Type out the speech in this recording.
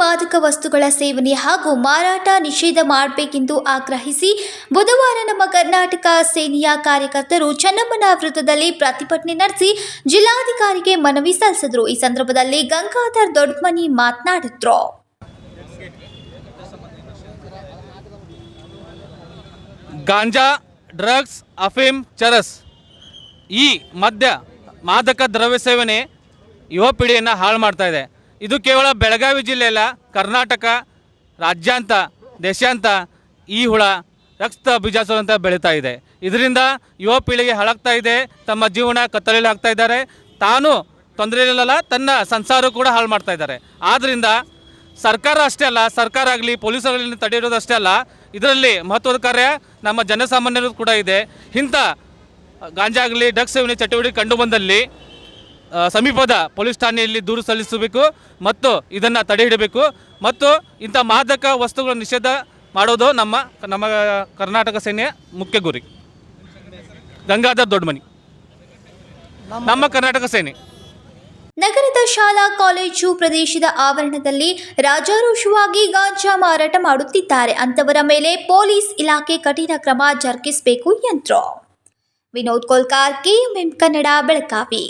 ಮಾದಕ ವಸ್ತುಗಳ ಸೇವನೆ ಹಾಗೂ ಮಾರಾಟ ನಿಷೇಧ ಮಾಡಬೇಕೆಂದು ಆಗ್ರಹಿಸಿ ಬುಧವಾರ ನಮ್ಮ ಕರ್ನಾಟಕ ಸೇನೆಯ ಕಾರ್ಯಕರ್ತರು ಚನ್ನಮ್ಮನ ವೃತ್ತದಲ್ಲಿ ಪ್ರತಿಭಟನೆ ನಡೆಸಿ ಜಿಲ್ಲಾಧಿಕಾರಿಗೆ ಮನವಿ ಸಲ್ಲಿಸಿದರು. ಈ ಸಂದರ್ಭದಲ್ಲಿ ಗಂಗಾಧರ್ ದೊಡ್ಡಮನಿ ಮಾತನಾಡಿದ್ರು. ಗಾಂಜಾ, ಡ್ರಗ್ಸ್, ಅಫೀಮ್, ಚರಸ್ ಈ ಮದ್ಯ ಮಾದಕ ದ್ರವ್ಯ ಸೇವನೆ ಯುವ ಪೀಳಿಗೆಯನ್ನು ಹಾಳು ಮಾಡ್ತಾ ಇದೆ. ಇದು ಕೇವಲ ಬೆಳಗಾವಿ ಜಿಲ್ಲೆಯಲ್ಲ ಕರ್ನಾಟಕ ರಾಜ್ಯಾಂತ, ದೇಶಾಂತ ಈ ಹುಳ ರಕ್ತ ಬಿಜಾಸುವಂತ ಬೆಳೀತಾ ಇದೆ. ಇದರಿಂದ ಯುವ ಪೀಳಿಗೆ ಹಾಳಾಗ್ತಾ ಇದೆ, ತಮ್ಮ ಜೀವನ ಕತ್ತಲೆಯಲ್ಲಿ ಹಾಕ್ತಾ ಇದ್ದಾರೆ. ತಾನು ತೊಂದರೆಯಲ್ಲ ತನ್ನ ಸಂಸಾರ ಕೂಡ ಹಾಳು ಮಾಡ್ತಾ ಇದ್ದಾರೆ. ಆದ್ದರಿಂದ ಸರ್ಕಾರ ಅಷ್ಟೇ ಅಲ್ಲ, ಸರ್ಕಾರ ಆಗಲಿ ಪೊಲೀಸರಲ್ಲಿ ತಡೆಯಿರೋದು ಅಷ್ಟೇ ಅಲ್ಲ, ಇದರಲ್ಲಿ ಮಹತ್ವದ ಕಾರ್ಯ ನಮ್ಮ ಜನಸಾಮಾನ್ಯರು ಕೂಡ ಇದೆ. ಇಂಥ ಗಾಂಜಾ ಆಗಲಿ, ಡ್ರಗ್ಸ್ ಸೇವನೆ ಚಟುವಟಿಕೆ ಕಂಡು ಬಂದಲ್ಲಿ ಸಮೀಪದ ಪೊಲೀಸ್ ಠಾಣೆಯಲ್ಲಿ ದೂರು ಸಲ್ಲಿಸಬೇಕು ಮತ್ತು ಇದನ್ನು ತಡೆ ಹಿಡಬೇಕು ಮತ್ತು ಇಂಥ ಮಾದಕ ವಸ್ತುಗಳ ನಿಷೇಧ ಮಾಡೋದು ನಮ್ಮ ನಮ್ಮ ಕರ್ನಾಟಕ ಸೇನೆಯ ಮುಖ್ಯ ಗುರಿ. ಗಂಗಾಧರ್ ದೊಡ್ಡಮನಿ ನಮ್ಮ ಕರ್ನಾಟಕ ಸೇನೆ. ನಗರದ ಶಾಲಾ, ಕಾಲೇಜು ಪ್ರದೇಶದ ಆವರಣದಲ್ಲಿ ರಾಜಾರೋಷವಾಗಿ ಗಾಂಜಾ ಮಾರಾಟ ಮಾಡುತ್ತಿದ್ದಾರೆ ಅಂತವರ ಮೇಲೆ ಪೊಲೀಸ್ ಇಲಾಖೆ ಕಠಿಣ ಕ್ರಮ ಜರುಗಿಸಬೇಕು ಎಂದರು ವಿನೋದ್ ಕೋಲ್ಕಾರ್ ಕೆಎಂಎಂ ಕನ್ನಡ, ಬೆಳಗಾವಿ.